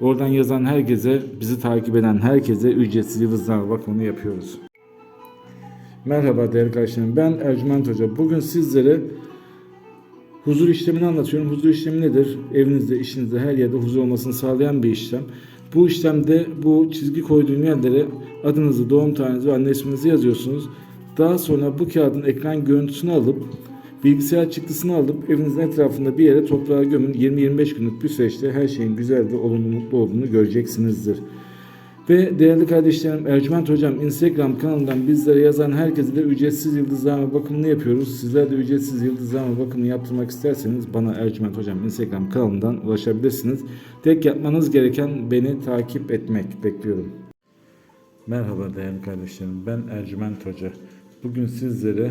Oradan yazan herkese, bizi takip eden herkese ücretsiz yıldızname bakımını yapıyoruz. Merhaba değerli kardeşlerim, ben Ercüment Hoca. Bugün sizlere Huzur işlemini anlatıyorum. Huzur işlemi nedir? Evinizde, işinizde, her yerde huzur olmasını sağlayan bir işlem. Bu işlemde bu çizgi koyduğum yerlere adınızı, doğum tarihinizi ve anne isminizi yazıyorsunuz. Daha sonra bu kağıdın ekran görüntüsünü alıp bilgisayar çıktısını alıp evinizin etrafında bir yere toprağa gömün. 20-25 günlük bir süreçte her şeyin güzel ve olumlu mutlu olduğunu göreceksinizdir. Ve değerli kardeşlerim Ercüment Hocam Instagram kanalından bizlere yazan herkese de ücretsiz yıldızlama bakımını yapıyoruz. Sizler de ücretsiz yıldızlama bakımını yaptırmak isterseniz bana Ercüment Hocam Instagram kanalından ulaşabilirsiniz. Tek yapmanız gereken beni takip etmek. Bekliyorum. Merhaba değerli kardeşlerim ben Ercüment Hoca. Bugün sizlere